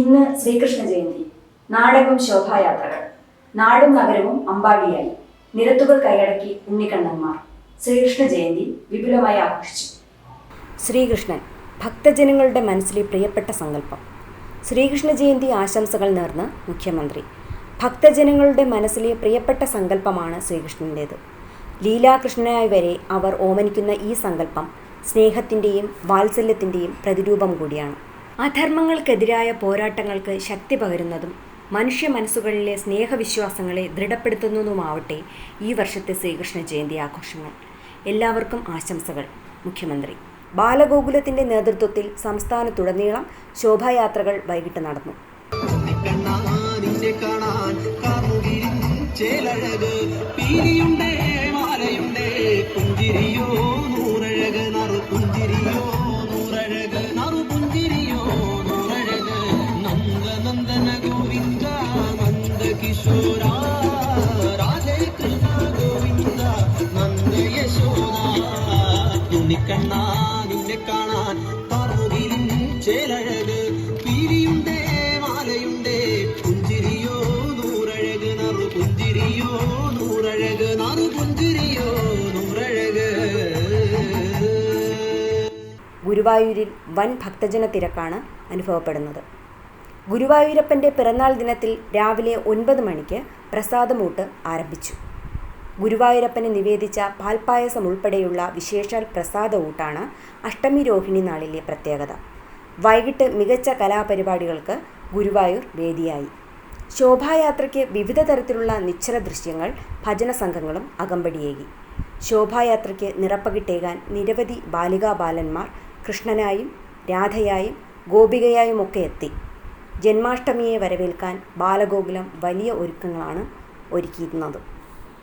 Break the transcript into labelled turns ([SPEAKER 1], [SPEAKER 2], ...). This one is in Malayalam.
[SPEAKER 1] ഇന്ന് ശ്രീകൃഷ്ണ ജയന്തി. നാടകം ശോഭായാത്രകൾ. നാടും നഗരവും അമ്പാടിയായി. നിരത്തുകൾ കൈയടക്കി ഉണ്ണിക്കണ്ണന്മാർ ശ്രീകൃഷ്ണ ജയന്തി വിപുലമായി ആഘോഷിച്ചു.
[SPEAKER 2] ശ്രീകൃഷ്ണൻ ഭക്തജനങ്ങളുടെ മനസ്സിലെ പ്രിയപ്പെട്ട സങ്കല്പം. ശ്രീകൃഷ്ണ ജയന്തി ആശംസകൾ നേർന്ന് മുഖ്യമന്ത്രി ഭക്തജനങ്ങളുടെ മനസ്സിലെ പ്രിയപ്പെട്ട സങ്കല്പമാണ് ശ്രീകൃഷ്ണന്റേത് ലീലാകൃഷ്ണനായി വരെ അവർ ഓമനിക്കുന്ന ഈ സങ്കല്പം സ്നേഹത്തിന്റെയും വാത്സല്യത്തിന്റെയും പ്രതിരൂപം കൂടിയാണ്. അധർമ്മങ്ങൾക്കെതിരായ പോരാട്ടങ്ങൾക്ക് ശക്തി പകരുന്നതും മനുഷ്യ മനസ്സുകളിലെ സ്നേഹവിശ്വാസങ്ങളെ ദൃഢപ്പെടുത്തുന്നതുമാവട്ടെ ഈ വർഷത്തെ ശ്രീകൃഷ്ണ ജയന്തി ആഘോഷങ്ങൾ. എല്ലാവർക്കും ആശംസകൾ. മുഖ്യമന്ത്രി. ബാലഗോകുലത്തിന്റെ നേതൃത്വത്തിൽ സംസ്ഥാനത്തുടനീളം ശോഭായാത്രകൾ വൈകിട്ട് നടന്നു.
[SPEAKER 3] ചേലഴക് പീലിയുണ്ടേ മാലയുണ്ടേ പുഞ്ചിരിയോ രാധേ കൃഷ്ണ ഗോവിന്ദ
[SPEAKER 2] ഗുരുവായൂരിൽ വൻ ഭക്തജന തിരക്കാണ് അനുഭവപ്പെടുന്നത്. ഗുരുവായൂരപ്പന്റെ പിറന്നാൾ ദിനത്തിൽ രാവിലെ ഒൻപത് മണിക്ക് പ്രസാദമൂട്ട് ആരംഭിച്ചു. ഗുരുവായൂരപ്പന് നിവേദിച്ച പാൽപ്പായസം ഉൾപ്പെടെയുള്ള വിശേഷാൽ പ്രസാദ ഊട്ടാണ് അഷ്ടമി രോഹിണി നാളിലെ പ്രത്യേകത. വൈകിട്ട് മികച്ച കലാപരിപാടികൾക്ക് ഗുരുവായൂർ വേദിയായി. ശോഭായാത്രയ്ക്ക് വിവിധ തരത്തിലുള്ള നിശ്ചല ദൃശ്യങ്ങൾ ഭജന സംഘങ്ങളും അകമ്പടിയേകി. ശോഭായാത്രയ്ക്ക് നിറപ്പകിട്ടേകാൻ നിരവധി ബാലികാ ബാലന്മാർ കൃഷ്ണനായും രാധയായും ഗോപികയായും ഒക്കെ എത്തി. ജന്മാഷ്ടമിയെ വരവേൽക്കാൻ ബാലഗോകുലം വലിയ ഒരുക്കങ്ങളാണ് ഒരുക്കിയിരുന്നത്.